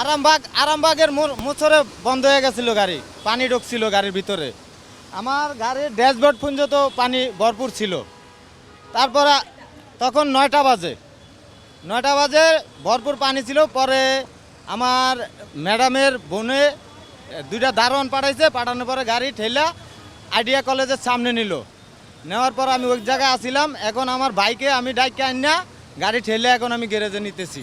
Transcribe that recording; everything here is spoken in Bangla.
আরামবাগ, আরামবাগের মোচরে বন্ধ হয়ে গেছিল গাড়ি। পানি ঢুকছিল গাড়ির ভিতরে। আমার গাড়ির ড্যাশবোর্ড পর্যন্ত পানি ভরপুর ছিল। তারপরে তখন নয়টা বাজে। নয়টা বাজে ভরপুর পানি ছিল। পরে আমার ম্যাডামের বোনে দুইটা দারোয়ান পাঠাইছে। পাঠানোর পরে গাড়ি ঠেলা আইডিয়া কলেজের সামনে নিল। নেওয়ার পর আমি ওই জায়গায় আসিলাম, এখন আমার বাইকে আমি ডাইকে আনিয়া গাড়ি ঠেলে এখন আমি গ্যারেজে নিতেছি।